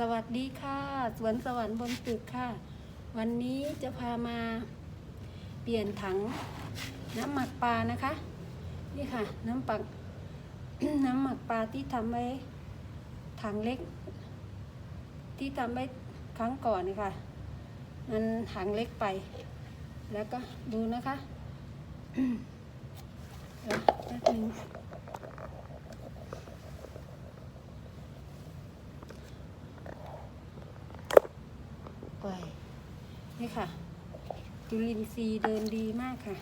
สวัสดีค่ะสวนสวรรค์บนตึกค่ะ วันนี้จะพามาเปลี่ยนถังน้ำหมักปลานะคะ นี่ค่ะ น้ำปักน้ำหมักปลาที่ทำไว้ถังเล็ก ที่ทำไว้ครั้งก่อนนี่ค่ะมันถังเล็กไป แล้วก็ดูนะคะเดี๋ยวแป๊บนึง ปล่อย นี่ค่ะจุลินทรีย์เดินดีมากค่ะ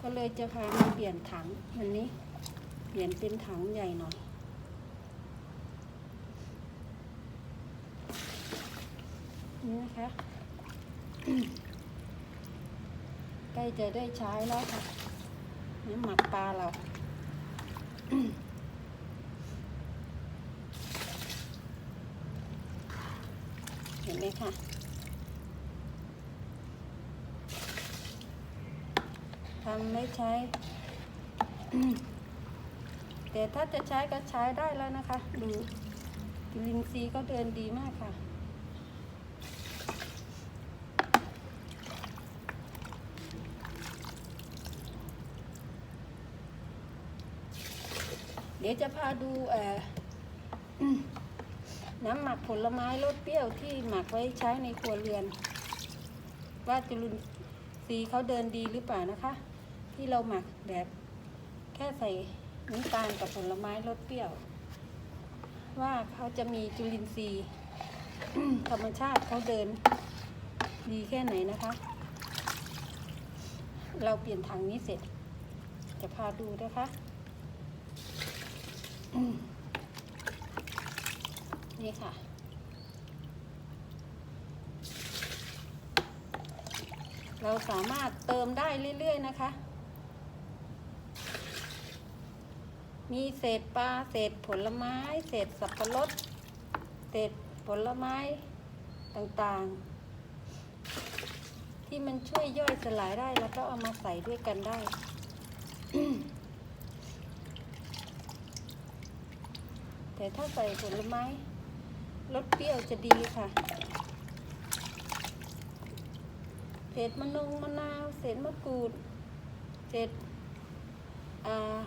ก็เลยจะพามาเปลี่ยนถังวันนี้ เปลี่ยนเป็นถังใหญ่หน่อยนี่นะคะ ใกล้จะได้ใช้แล้วค่ะน้ำหมักปลาเราเห็นไหมคะำไม่ใช้ แต่ถ้าจะใช้ก็ใช้ได้แล้วนะคะ ดูจุลินทรีย์ก็เดินดีมากค่ะเดี๋ยวจะพาดูน้ำหมักผลไม้รสเปรี้ยวที่หมักไว้ใช้ในครัวเรือน ว่าจุลินทรีย์เขาเดินดีหรือเปล่านะคะ ที่เราหมักแบบแค่ใส่น้ำตาลกับผลไม้รสเปรี้ยว ว่าเขาจะมีจุลินทรีย์ธรรมชาติเขาเดินดีแค่ไหนนะคะ เราเปลี่ยนถังนี้เสร็จ จะพาดูนะคะ นี่ค่ะเราสามารถเติมได้เรื่อย ๆ นะคะ มีเศษปลาเศษผลไม้ เศษสับปะรด เศษผลไม้ต่างๆ ที่มันช่วยย่อยสลายได้แล้วก็เอามาใส่ด้วยกันได้ แต่ถ้าใส่ผลไม้รสเปรี้ยวจะดีค่ะ เศษมะนงมะนาว เศษมะกรูด เศษอ่า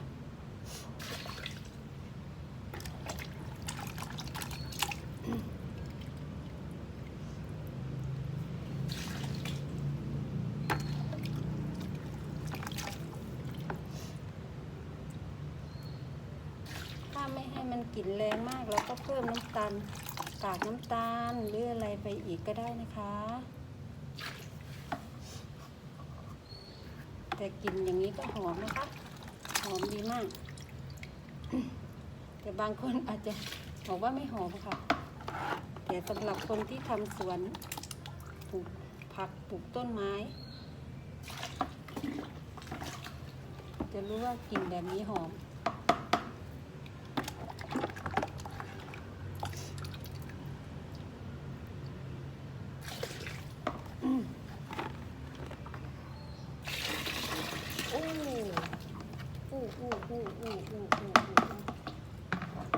าไม่ให้มันกลิ่นแรงมากเราก็เพิ่มน้ำตาลกากน้ำตาลหรืออะไรไปอีกก็ได้นะคะ แต่กลิ่นอย่างนี้ก็หอมนะคะหอมดีมาก แต่บางคนอาจจะบอกว่าไม่หอมค่ะ แต่สำหรับคนที่ทำสวนปลูกผักปลูกต้นไม้ จะรู้ว่ากลิ่นแบบนี้หอม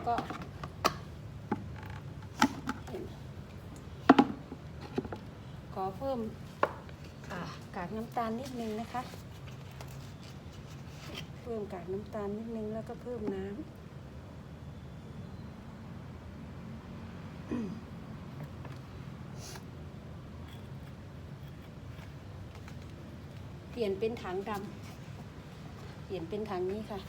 ก็เห็ขอเพิ่มกากน้ำตาลนิดนึงนะคะ เพิ่มกากน้ำตาลนิดนึงแล้วก็เพิ่มน้ำเปลี่ยนเป็นถังดำเปลี่ยนเป็นถังนี้ค่ะ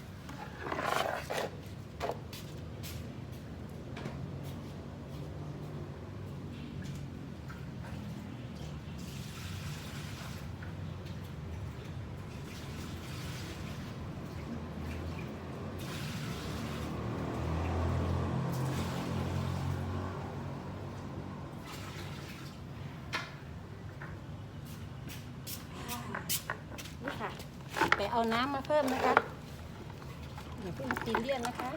นี่ค่ะ ไป เอาน้ำมาเพิ่มนะคะอย่าเพิ่งตีเลี่ยนนะคะ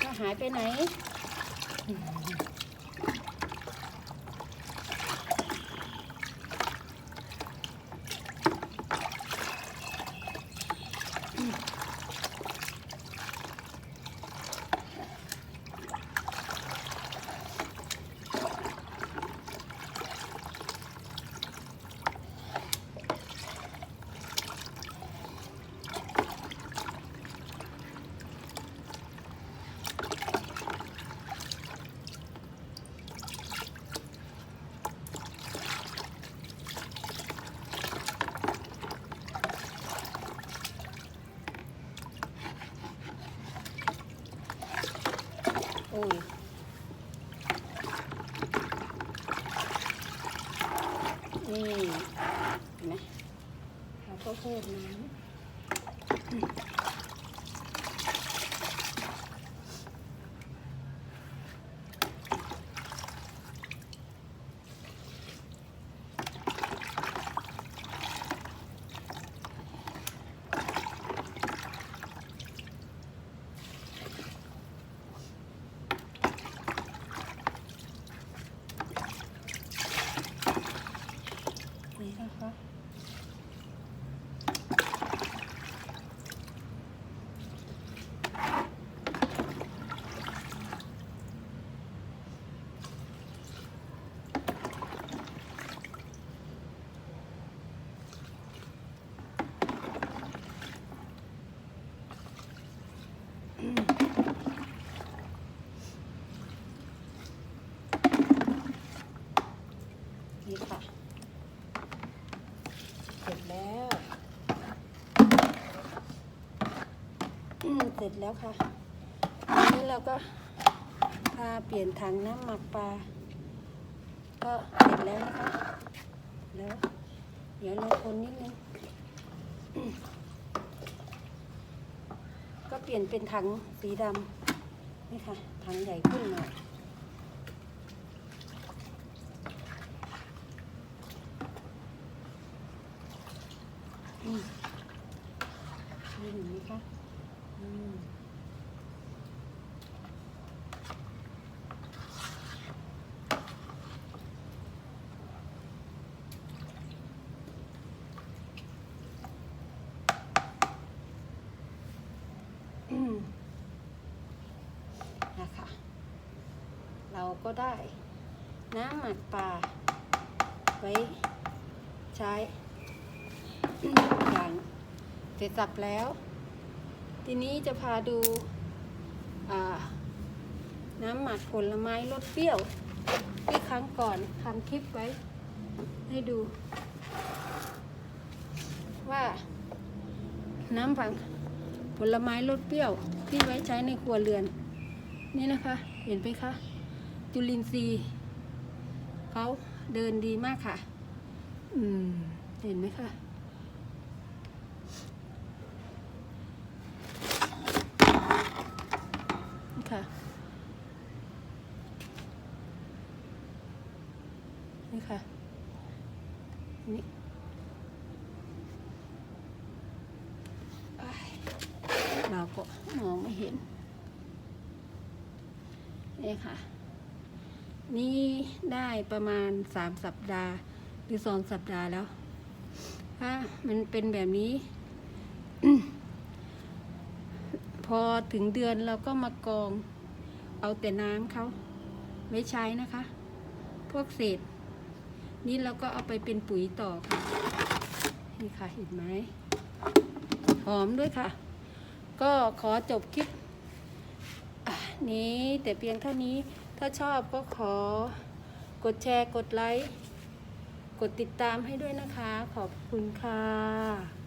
ถ้าหายไปไหนน อุ้ยนี่เห็นไหมเราก็เพิ่มน้ำนี่นะคะ นี่ค่ะ เสร็จแล้วอืมเส ร็จแล้วค่ะทีนี้เราก็พาเปลี่ยนถังน้ำหมักปลา ก็เสร็จแล้วนะคะ แล้ว เดี๋ยวเราคนนิดนึง ก็เปลี่ยนเป็นถังสีดำนี่ค่ะ ถังใหญ่ขึ้นหน่อยอืมนี่เห็นไหมคะ นะคะ เราก็ได้น้ำหมักปลาไว้ใช้อย่างเสร็จสับแล้ว ทีนี้จะพาดูาน้ำหมักผลไม้รสเปรี้ยว ที่ครั้งก่อนทำคลิปไว้ ให้ดู ว่าน้ำผังผลไม้รสเปรี้ยวที่ไว้ใช้ในครัวเรือน นี่นะคะ เห็นไหมคะ จุลินทรีย์เขาเดินดีมากค่ะ อืม เห็นไหมคะ ค่ะ นี่ค่ะ นี่อ้ายเราก็มองไม่เห็น นี่ค่ะ นี่ได้ประมาณสามสัปดาห์ หรือสองสัปดาห์แล้ว ถ้ามันเป็นแบบนี้ พอถึงเดือนเราก็มากอง เอาแต่น้ำเขาไว้ใช้นะคะ พวกเศษ นี่เราก็เอาไปเป็นปุ๋ยต่อค่ะนี่ค่ะเห็นไหมหอมด้วยค่ะ ก็ขอจบคลิปนี้แต่เพียงเท่านี้ถ้าชอบก็ขอกดแชร์กดไลค์ กดติดตามให้ด้วยนะคะ ขอบคุณค่ะ